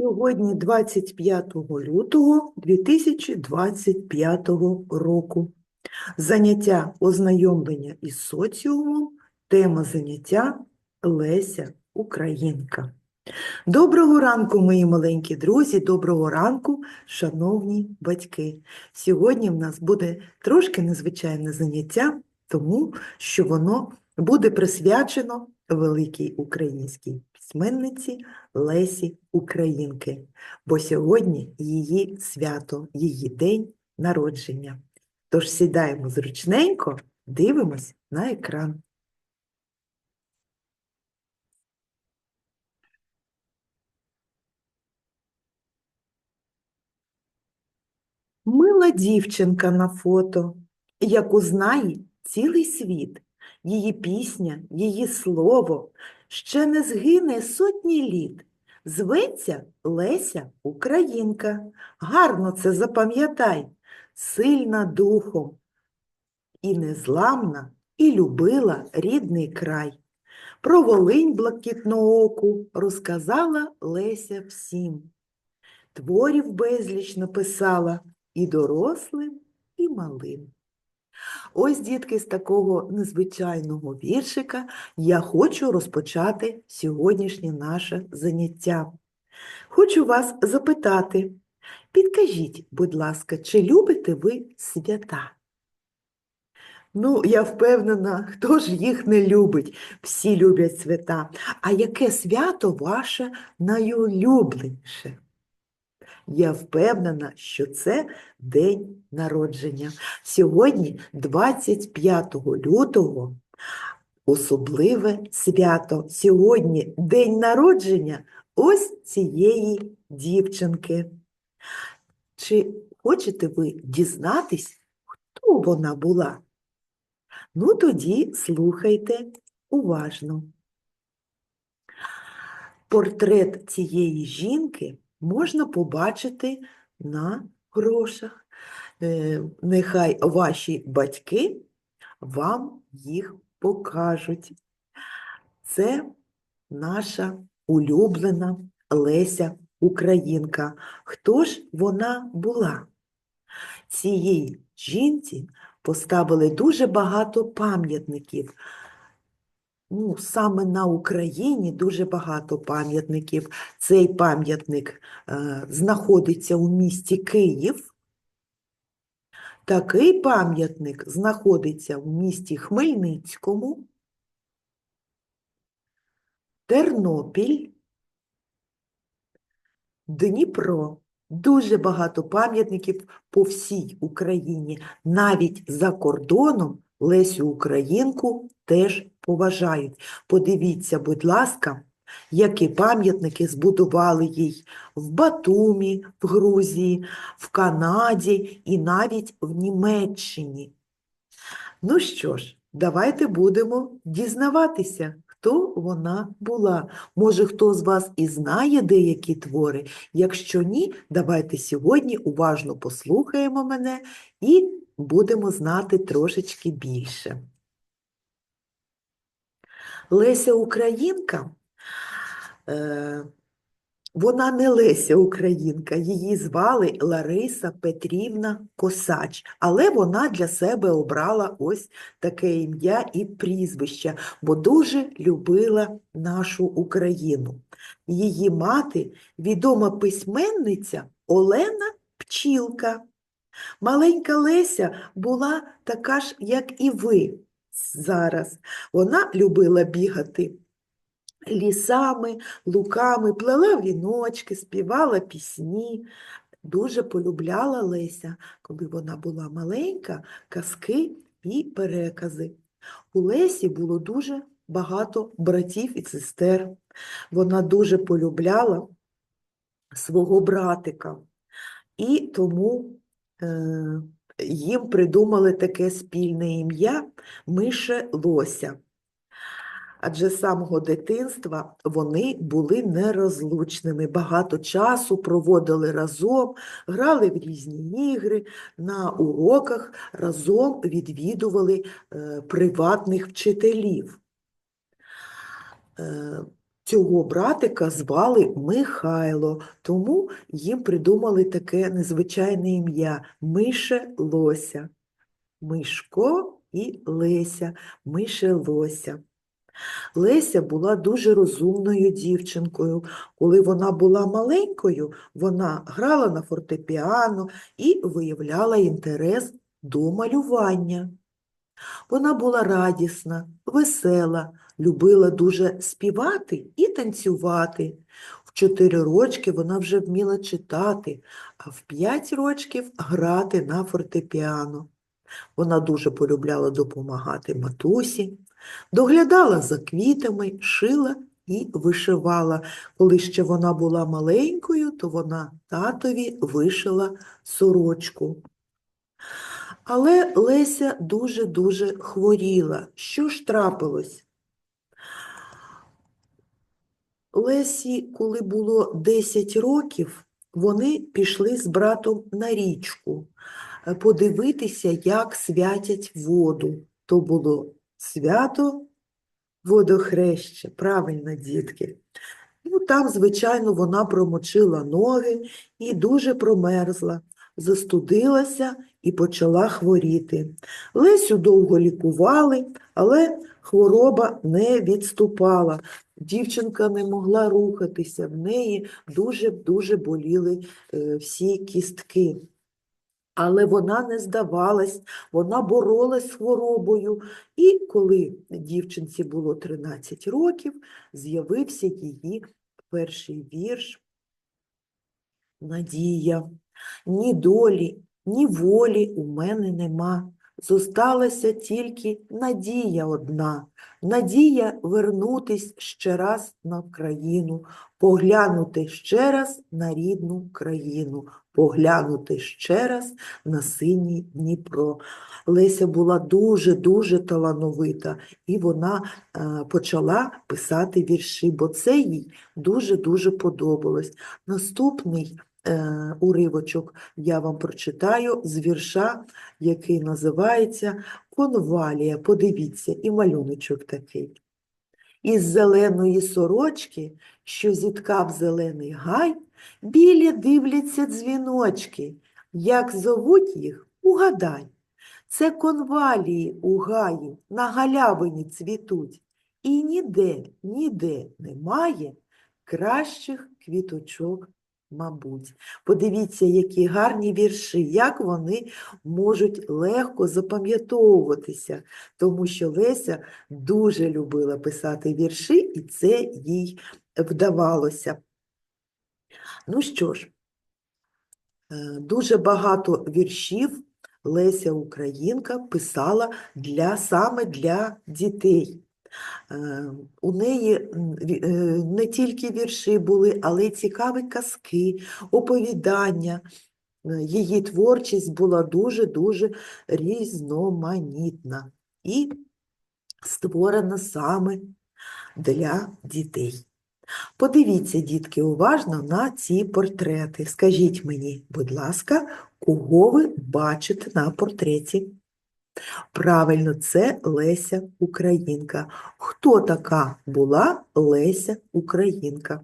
Сьогодні 25 лютого 2025 року. Заняття ознайомлення із соціумом, тема заняття Леся Українка. Доброго ранку, мої маленькі друзі, доброго ранку, шановні батьки. Сьогодні в нас буде трошки незвичайне заняття, тому що воно буде присвячено великій українській письменниці Лесі Українки, бо сьогодні її свято, її день народження. Тож сідаємо зручненько, дивимось на екран. Мила дівчинка на фото, яку знає цілий світ. Її пісня, її слово ще не згине сотні літ. Зветься Леся Українка. Гарно це запам'ятай, сильна духом і незламна, і любила рідний край. Про Волинь блакитнооку розказала Леся всім. Творів безліч написала і дорослим, і малим. Ось, дітки, з такого незвичайного віршика я хочу розпочати сьогоднішнє наше заняття. Хочу вас запитати, підкажіть, будь ласка, чи любите ви свята? Ну, я впевнена, хто ж їх не любить? Всі люблять свята. А яке свято ваше найулюбленіше? Я впевнена, що це день народження. Сьогодні, 25 лютого, особливе свято. Сьогодні день народження ось цієї дівчинки. Чи хочете ви дізнатись, хто вона була? Ну, тоді слухайте уважно. Портрет цієї жінки можна побачити на грошах. Е, Нехай ваші батьки вам їх покажуть. Це наша улюблена Леся Українка. Хто ж вона була? Цієї жінці поставили дуже багато пам'ятників. Ну, саме на Україні дуже багато пам'ятників. Цей пам'ятник е, знаходиться у місті Київ. Такий пам'ятник знаходиться у місті Хмельницькому, Тернопіль, Дніпро. Дуже багато пам'ятників по всій Україні. Навіть за кордоном Лесю Українку теж поважають. Подивіться, будь ласка, які пам'ятники збудували їй в Батумі, в Грузії, в Канаді і навіть в Німеччині. Ну що ж, давайте будемо дізнаватися, хто вона була. Може, хто з вас і знає деякі твори? Якщо ні, давайте сьогодні уважно послухаємо мене і будемо знати трошечки більше. Леся Українка, е, вона не Леся Українка, її звали Лариса Петрівна Косач, але вона для себе обрала ось таке ім'я і прізвище, бо дуже любила нашу Україну. Її мати відома письменниця Олена Пчілка. Маленька Леся була така ж, як і ви зараз. Вона любила бігати лісами, луками, плела віночки, співала пісні. Дуже полюбляла Леся, коли вона була маленька, казки і перекази. У Лесі було дуже багато братів і сестер. Вона дуже полюбляла свого братика. І тому їм придумали таке спільне ім'я Мише Лося. Адже з самого дитинства вони були нерозлучними, багато часу проводили разом, грали в різні ігри, на уроках разом відвідували е, приватних вчителів. Цього братика звали Михайло, тому їм придумали таке незвичайне ім'я Мише Лося. Мишко і Леся, Мише Лося. Леся була дуже розумною дівчинкою. Коли вона була маленькою, вона грала на фортепіано і виявляла інтерес до малювання. Вона була радісна, весела, любила дуже співати і танцювати. В чотири рочки вона вже вміла читати, а в п'ять рочків грати на фортепіано. Вона дуже полюбляла допомагати матусі, доглядала за квітами, шила і вишивала. Коли ще вона була маленькою, то вона татові вишила сорочку. Але Леся дуже-дуже хворіла. Що ж трапилось? Лесі, коли було 10 років, вони пішли з братом на річку е, подивитися, як святять воду. То було свято водохреща, правильно, дітки. Ну, там, звичайно, вона промочила ноги і дуже промерзла, застудилася і почала хворіти. Лесю довго лікували, але хвороба не відступала. Дівчинка не могла рухатися, в неї дуже-дуже боліли е, всі кістки. Але вона не здавалась, вона боролась з хворобою. І коли дівчинці було 13 років, з'явився її перший вірш Надія. Ні долі, ні волі у мене нема. Зосталася тільки надія одна, надія вернутись ще раз на Вкраїну, поглянути ще раз на рідну країну, поглянути ще раз на синій Дніпро. Леся була дуже-дуже талановита, і вона е, почала писати вірші, бо це їй дуже-дуже подобалось. Наступний уривочок я вам прочитаю з вірша, який називається Конвалія. Подивіться, і малюночок такий. Із зеленої сорочки, що зіткав зелений гай, білі дивляться дзвіночки. Як зовуть їх, угадай. Це конвалії у гаї на галявині цвітуть, і ніде, ніде немає кращих квіточок, мабуть. Подивіться, які гарні вірші, як вони можуть легко запам'ятовуватися, тому що Леся дуже любила писати вірші, і це їй вдавалося. Ну що ж, е, дуже багато віршів Леся Українка писала для, саме для дітей. Е, У неї е, не тільки вірші були, але й цікаві казки, оповідання. Е, Її творчість була дуже-дуже різноманітна і створена саме для дітей. Подивіться, дітки, уважно на ці портрети. Скажіть мені, будь ласка, кого ви бачите на портреті? Правильно, це Леся Українка. Хто така була Леся Українка?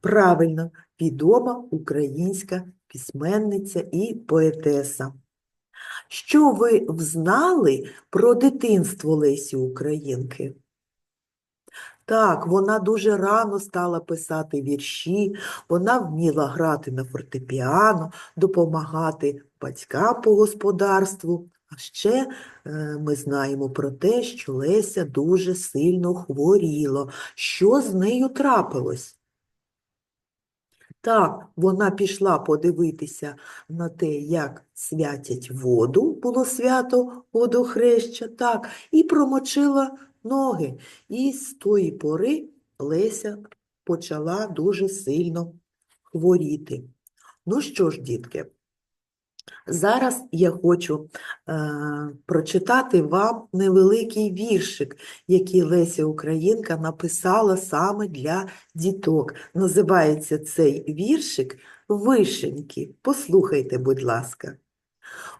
Правильно, відома українська письменниця і поетеса. Що ви взнали про дитинство Лесі Українки? Так, вона дуже рано стала писати вірші, вона вміла грати на фортепіано, допомагати батькам по господарству. А ще е, ми знаємо про те, що Леся дуже сильно хворіла. Що з нею трапилось? Так, вона пішла подивитися на те, як святять воду, було свято водохреща, так, і промочила ноги. І з тої пори Леся почала дуже сильно хворіти. Ну що ж, дітки, зараз я хочу е, прочитати вам невеликий віршик, який Леся Українка написала саме для діток. Називається цей віршик Вишеньки. Послухайте, будь ласка.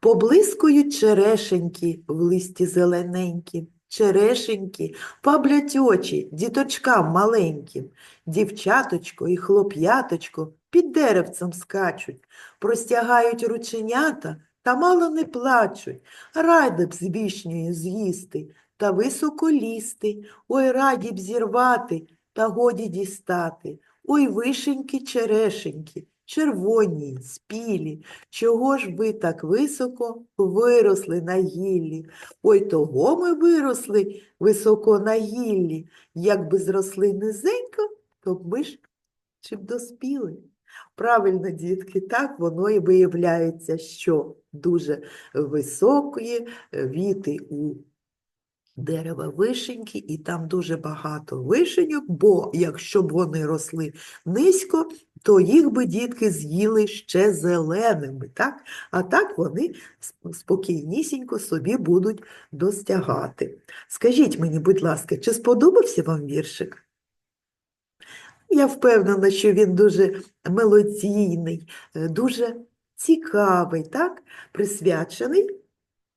Поблискують черешеньки в листі зелененькі, черешеньки, паблять очі діточкам маленьким. Дівчаточко і хлоп'яточко під деревцем скачуть, простягають рученята та мало не плачуть. Райда б з вішнею з'їсти та високо лізти, ой, раді б зірвати та годі дістати. Ой, вишеньки, черешеньки, червоні, спілі, чого ж ви так високо виросли на гіллі? Ой, того ми виросли високо на гіллі. Якби зросли низенько, то б ми ж чи б доспіли. Правильно, дітки, так воно і виявляється, що дуже високі віти у дерева вишеньки, і там дуже багато вишеньок, бо якщо б вони росли низько, то їх би дітки з'їли ще зеленими, так? А так вони спокійнісінько собі будуть достягати. Скажіть мені, будь ласка, чи сподобався вам віршик? Я впевнена, що він дуже мелодійний, е, дуже цікавий, так? Присвячений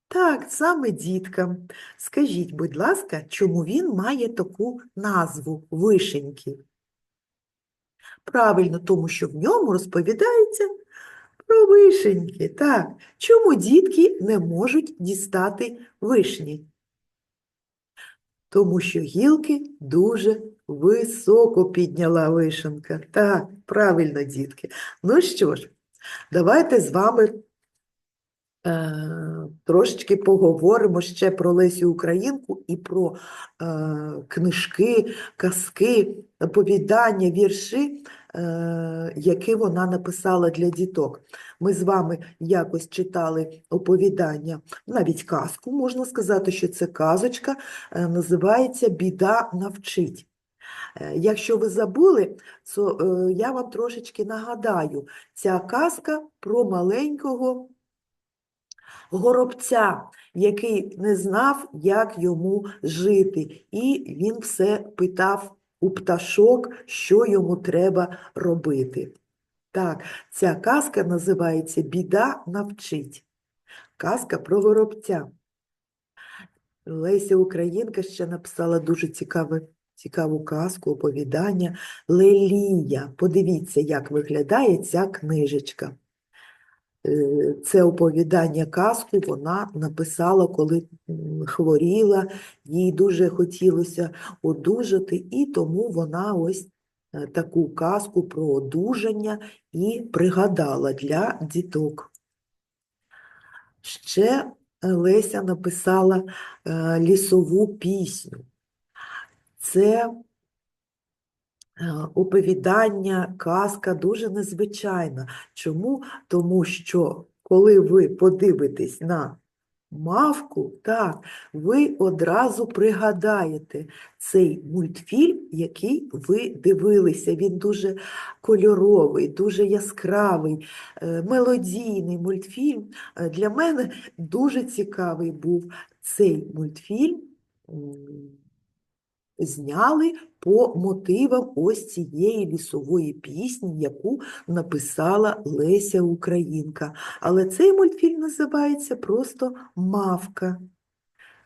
так, саме діткам. Скажіть, будь ласка, чому він має таку назву вишеньки? Правильно, тому що в ньому розповідається про вишеньки. Так, чому дітки не можуть дістати вишні? Тому що гілки дуже високо підняла вишенка. Так, правильно, дітки. Ну що ж, давайте з вами трошечки поговоримо ще про Лесю Українку і про е, книжки, казки, оповідання, вірші, е, які вона написала для діток. Ми з вами якось читали оповідання, навіть казку, можна сказати, що це казочка, е, називається Біда навчить. Е, Якщо ви забули, то е, я вам трошечки нагадаю, ця казка про маленького горобця, який не знав, як йому жити, і він все питав у пташок, що йому треба робити. Так, ця казка називається Біда навчить. Казка про горобця. Леся Українка ще написала дуже цікаве, цікаву казку, оповідання Лелія. Подивіться, як виглядає ця книжечка. Е, Це оповідання казку вона написала, коли хворіла, їй дуже хотілося одужати, і тому вона ось е, таку казку про одужання і пригадала для діток. Ще е, Леся написала лісову пісню. Це оповідання, казка дуже незвичайна. Чому? Тому що коли ви подивитесь на мавку, так, ви одразу пригадаєте цей мультфільм, який ви дивилися. Він дуже кольоровий, дуже яскравий, е, мелодійний мультфільм. Е, Для мене дуже цікавий був цей мультфільм. Зняли по мотивам ось цієї лісової пісні, яку написала Леся Українка. Але цей мультфільм називається просто Мавка.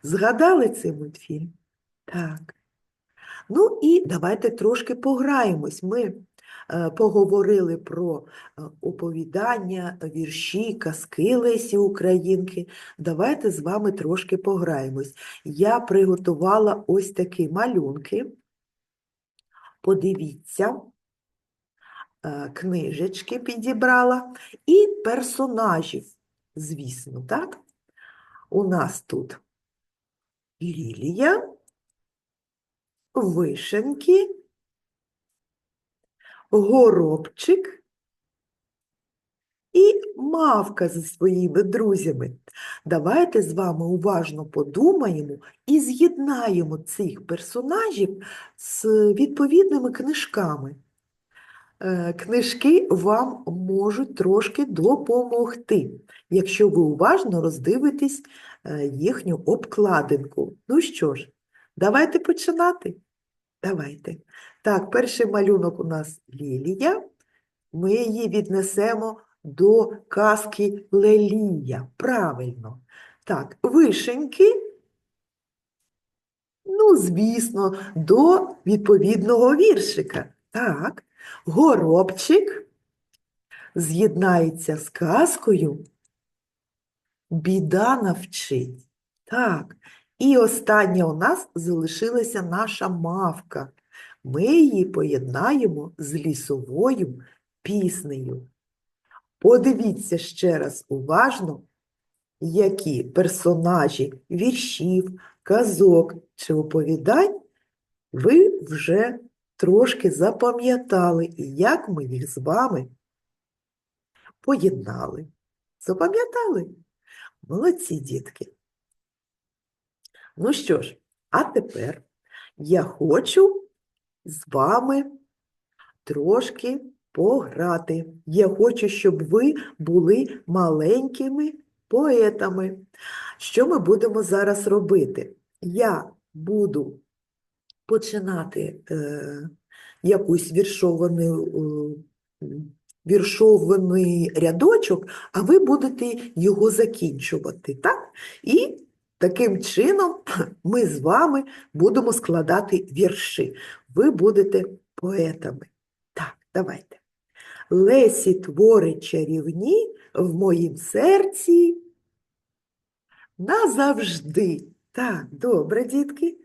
Згадали цей мультфільм? Так. Ну і давайте трошки пограємось. Ми поговорили про е, оповідання, вірші, казки Лесі Українки. Давайте з вами трошки пограємось. Я приготувала ось такі малюнки. Подивіться, е, книжечки підібрала і персонажів, звісно, так? У нас тут Лілія, вишеньки, горобчик і мавка зі своїми друзями. Давайте з вами уважно подумаємо і з'єднаємо цих персонажів з відповідними книжками. Е, Книжки вам можуть трошки допомогти, якщо ви уважно роздивитесь е, їхню обкладинку. Ну що ж, давайте починати. Давайте. Так, перший малюнок у нас Лілія. Ми її віднесемо до казки Лелія. Правильно. Так, вишеньки. Ну, звісно, до відповідного віршика. Так, горобчик з'єднається з казкою, біда навчить. Так, і остання у нас залишилася наша мавка. Ми її поєднаємо з лісовою піснею. Подивіться ще раз уважно, які персонажі віршів, казок чи оповідань ви вже трошки запам'ятали, і як ми їх з вами поєднали. Запам'ятали? Молодці, дітки. Ну що ж, а тепер я хочу з вами трошки пограти. Я хочу, щоб ви були маленькими поетами. Що ми будемо зараз робити? Я буду починати е, якусь віршовану, е, віршований рядочок, а ви будете його закінчувати, так? І таким чином ми з вами будемо складати вірші. Ви будете поетами. Так, давайте. Лесі твори чарівні в моїм серці назавжди. Так, добре, дітки.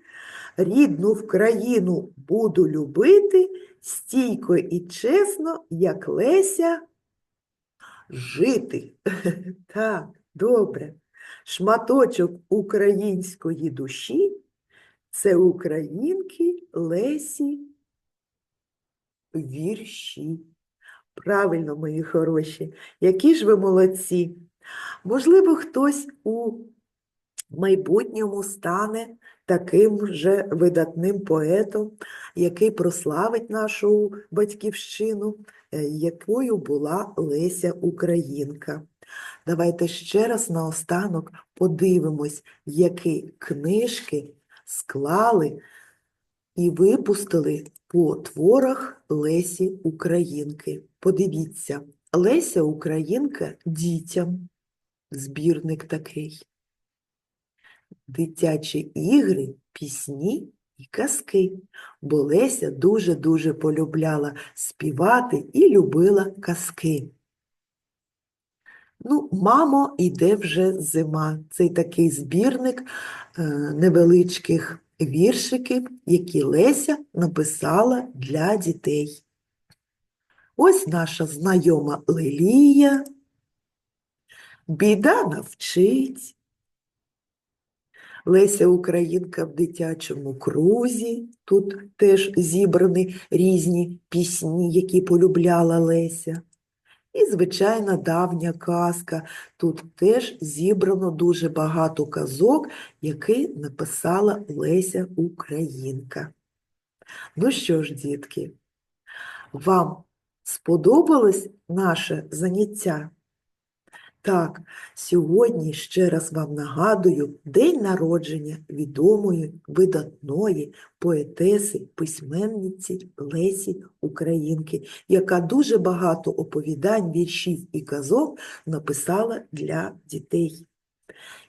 Рідну в країну буду любити стійко і чесно, як Леся, жити. Так, добре. Шматочок української душі це українки Лесі вірші. Правильно, мої хороші, які ж ви молодці. Можливо, хтось у майбутньому стане таким же видатним поетом, який прославить нашу батьківщину, е, якою була Леся Українка. Давайте ще раз наостанок подивимось, які книжки склали і випустили по творах Лесі Українки. Подивіться, Леся Українка дітям, збірник такий. Дитячі ігри, пісні і казки, бо Леся дуже-дуже полюбляла співати і любила казки. Ну, мамо, іде вже зима. Цей такий збірник е, невеличких віршиків, які Леся написала для дітей. Ось наша знайома Лелія. Біда навчить. Леся Українка в дитячому крузі. Тут теж зібрані різні пісні, які полюбляла Леся. І, звичайна, давня казка. Тут теж зібрано дуже багато казок, які написала Леся Українка. Ну що ж, дітки, вам сподобалось наше заняття? Так, сьогодні ще раз вам нагадую день народження відомої, видатної поетеси, письменниці Лесі Українки, яка дуже багато оповідань, віршів і казок написала для дітей.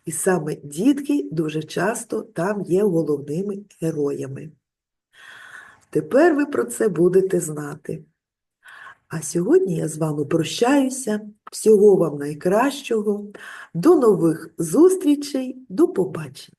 І саме дітки дуже часто там є головними героями. Тепер ви про це будете знати. А сьогодні я з вами прощаюся. Всього вам найкращого. До нових зустрічей, до побачення!